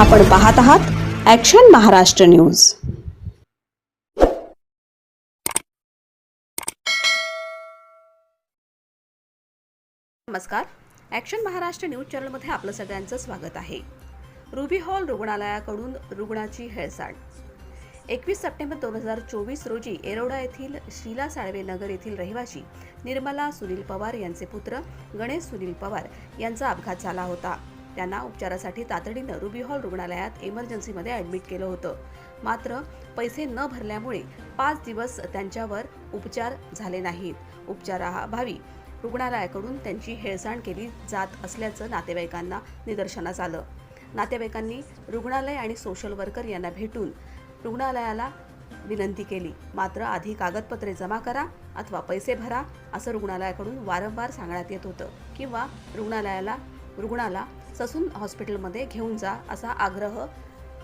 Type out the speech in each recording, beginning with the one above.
आपण पाहत आहात ॲक्शन महाराष्ट्र न्यूज नमस्कार. ॲक्शन महाराष्ट्र न्यूज चॅनलमध्ये आपलं सगळ्यांचं स्वागत आहे. रुबी हॉल रुग्णालयाकडून रुग्णाची हेळसांड. एकवीस सप्टेंबर दोन हजार चोवीस रोजी एरोडा येथील शीला साळवे नगर येथील रहिवासी निर्मला सुनील पवार यांचे पुत्र गणेश सुनील पवार यांचा अपघात झाला होता. त्यांना उपचारासाठी तातडीनं रुबी हॉल रुग्णालयात इमर्जन्सीमध्ये ॲडमिट केलं होतं. मात्र पैसे न भरल्यामुळे पाच दिवस त्यांच्यावर उपचार झाले नाहीत. उपचाराभावी रुग्णालयाकडून त्यांची हेळसांड केली जात असल्याचं नातेवाईकांना निदर्शनास आलं. नातेवाईकांनी रुग्णालय आणि सोशल वर्कर यांना भेटून रुग्णालयाला विनंती केली. मात्र आधी कागदपत्रे जमा करा अथवा पैसे भरा असं रुग्णालयाकडून वारंवार सांगण्यात येत होतं किंवा रुग्णालयाला रुग्णाला ससून हॉस्पिटलमध्ये घेऊन जा असा आग्रह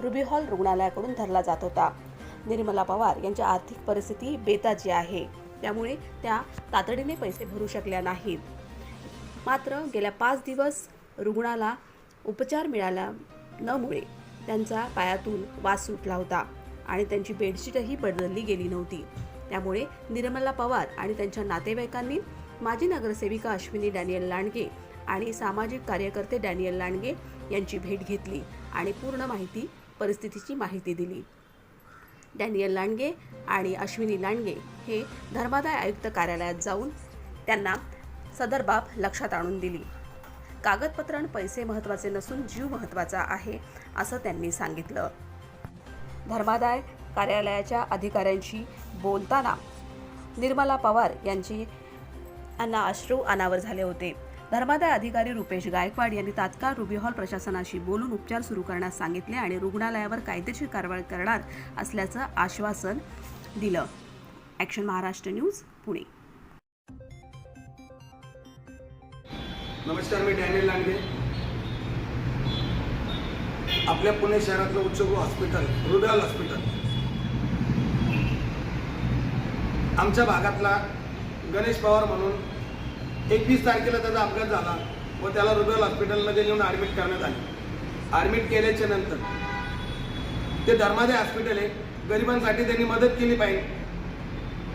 रुबी हॉल रुग्णालयाकडून धरला जात होता. निर्मला पवार यांची आर्थिक परिस्थिती बेताची आहे. त्यामुळे त्या तातडीने पैसे भरू शकल्या नाहीत. मात्र गेल्या पाच दिवस रुग्णाला उपचार मिळाल्या नमुळे त्यांचा पायातून वास सुटला होता आणि त्यांची बेडशीटही बदलली गेली नव्हती. त्यामुळे निर्मला पवार आणि त्यांच्या नातेवाईकांनी माजी नगरसेविका अश्विनी डॅनियल लांडगे आणि सामाजिक कार्यकर्ते डॅनियल लांडगे यांची भेट घेतली आणि पूर्ण माहिती परिस्थितीची माहिती दिली. डॅनियल लांडगे आणि अश्विनी लांडगे हे धर्मादाय आयुक्त कार्यालयात जाऊन त्यांना सदर बाब लक्षात आणून दिली. कागदपत्र आणि पैसे महत्त्वाचे नसून जीव महत्त्वाचा आहे असं त्यांनी सांगितलं. धर्मादाय कार्यालयाच्या अधिकाऱ्यांशी बोलताना निर्मला पवार यांची यांना अश्रू अनावर झाले होते. धर्मादाय अधिकारी रुपेश गायकवाड यांनी तात्काळ रुबी हॉल प्रशासनाशी बोलून उपचार सुरू करण्यास सांगितले आणि रुग्णालयावर कायदेशीर कारवाई करणार असल्याचं आश्वासन दिलं. ॲक्शन महाराष्ट्र न्यूज पुणे नमस्कार मी डॅनियल लांडगे. आपल्या पुणे शहरातलं उच्चभ्रू हॉस्पिटल रुबेल हॉस्पिटल. आमच्या भागातला गणेश पवार म्हणून एकवीस तारखेला त्याचा अपघात झाला व त्याला रुबेल हॉस्पिटलमध्ये येऊन ॲडमिट करण्यात आले. ॲडमिट केल्याच्यानंतर ते धर्मादय हॉस्पिटल आहे. गरिबांसाठी त्यांनी मदत केली पाहिजे.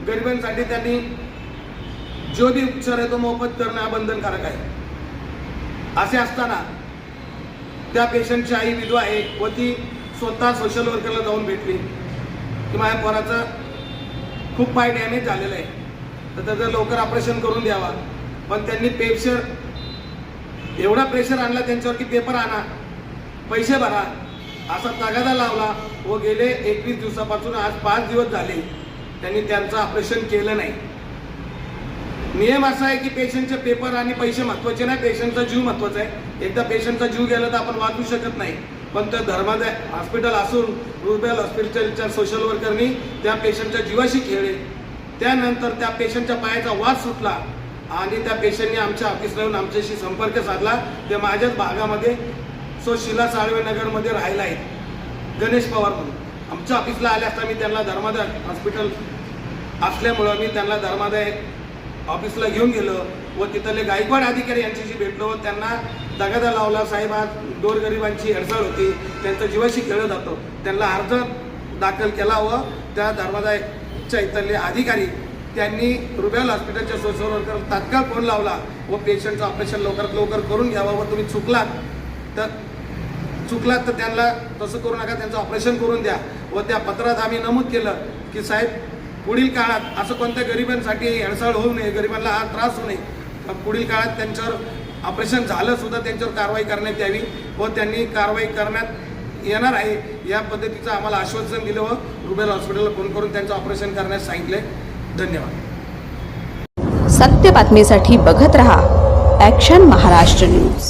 गरिबांसाठी त्यांनी जो बी उपचार आहे तो मोफत करणं हा बंधनकारक आहे. असे असताना त्या पेशंटची आई विधवा आहे व ती स्वतः सोशल वर्करला जाऊन भेटली. की माझ्या पोराचं खूप पाय डॅमेज झालेलं आहे. तर त्याचं लवकर ऑपरेशन करून द्यावा. पण त्यांनी पेशर एवढा प्रेशर आणला त्यांच्यावर की पेपर आणा पैसे भरा असा तगादा लावला व गेले एकवीस दिवसापासून आज पाच दिवस झाले त्यांनी त्यांचं ऑपरेशन केलं नाही. नियम असा आहे की पेशंटचे पेपर आणि पैसे महत्त्वाचे नाही पेशंटचा जीव महत्त्वाचा आहे. एकदा पेशंटचा जीव गेला तर आपण वाचू शकत नाही. पण त्या धर्मादाय हॉस्पिटल असून रुबेल हॉस्पिटलच्या सोशल वर्करनी त्या पेशंटच्या जीवाशी खेळले. त्यानंतर त्या पेशंटच्या पायाचा वाद सुटला. आणि त्या पेशंटने आमच्या ऑफिसला येऊन आमच्याशी संपर्क साधला. ते माझ्याच भागामध्ये सो शिला साळवे नगरमध्ये राहिला आहेत गणेश पवार म्हणून. आमच्या ऑफिसला आले असता मी त्यांना धर्मादाय हॉस्पिटल असल्यामुळं मी त्यांना धर्मादाय ऑफिसला घेऊन गेलो व तिथले गायकवाड अधिकारी यांच्याशी भेटलो व त्यांना दगादा लावला. साहेब आज गोरगरिबांची अडचण होती. त्यांचं जीवाशी खेळत जातो. त्यांना अर्ज दाखल केला व त्या धर्मादायच्या इथले अधिकारी त्यांनी रुबेल हॉस्पिटलच्या सोशल वर्कर तात्काळ फोन लावला व पेशंटचं ऑपरेशन लवकरात लवकर करून घ्यावा व तुम्ही चुकलात तर चुकलात तर त्यांना तसं करू नका त्यांचं ऑपरेशन करून द्या व त्या पत्रात आम्ही नमूद केलं की साहेब पुढील काळात असं कोणत्या गरिबांसाठी हेळसाळ होऊ नये गरिबांना हा त्रास होऊ नये पुढील काळात त्यांच्यावर ऑपरेशन झालं सुद्धा त्यांच्यावर कारवाई करण्यात यावी व त्यांनी कारवाई करण्यात येणार आहे या पद्धतीचं आम्हाला आश्वासन दिलं व रुबेल हॉस्पिटलला फोन करून त्यांचं ऑपरेशन करण्यास सांगितलं धन्यवाद. सत्य बातमीसाठी बघत रहा ॲक्शन महाराष्ट्र न्यूज